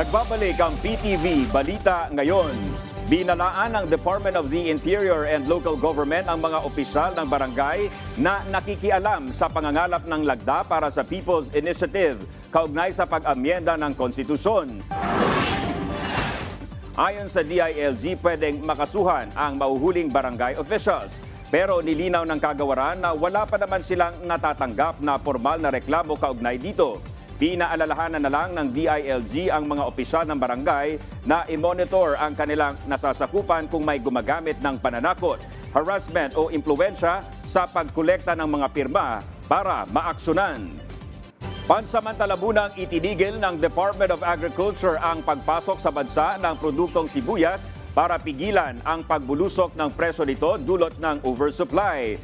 Nagbabalik ang PTV Balita ngayon. Binalaan ng Department of the Interior and Local Government ang mga opisyal ng barangay na nakikialam sa pangangalap ng lagda para sa People's Initiative kaugnay sa pag-amyenda ng konstitusyon. Ayon sa DILG, pwedeng makasuhan ang mauhuling barangay officials. Pero nilinaw ng kagawaran na wala pa naman silang natatanggap na formal na reklamo kaugnay dito. Pinaalalahanan na lang ng DILG ang mga opisyal ng barangay na i-monitor ang kanilang nasasakupan kung may gumagamit ng pananakot, harassment o impluensya sa pagkolekta ng mga pirma para maaksyonan. Pansamantala munang itinigil ng Department of Agriculture ang pagpasok sa bansa ng produktong sibuyas para pigilan ang pagbulusok ng presyo nito dulot ng oversupply.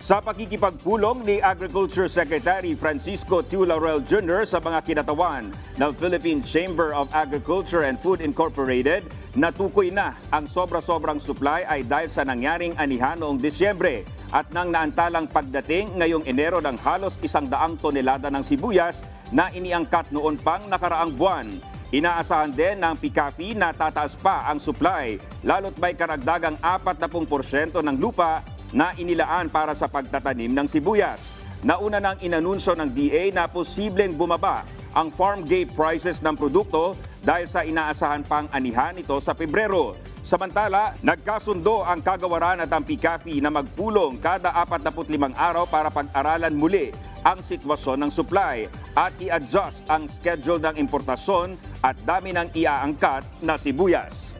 Sa pakikipagpulong ni Agriculture Secretary Francisco Tulaurel Jr. sa mga kinatawan ng Philippine Chamber of Agriculture and Food Incorporated, natukoy na ang sobra-sobrang supply ay dahil sa nangyaring anihan noong Disyembre at nang naantalang pagdating ngayong Enero ng halos isang daang tonelada ng sibuyas na iniangkat noon pang nakaraang buwan. Inaasahan din ng PICAFI na tataas pa ang supply, lalo't may karagdagang 40% ng lupa na inilaan para sa pagtatanim ng sibuyas. Nauna nang inanunsyo ng DA na posibleng bumaba ang farm gate prices ng produkto dahil sa inaasahan pang anihan ito sa Pebrero. Samantala, nagkasundo ang kagawaran at ang PICAFI na magpulong kada 45 araw para pag-aralan muli ang sitwasyon ng supply at i-adjust ang schedule ng importasyon at dami ng iaangkat na sibuyas.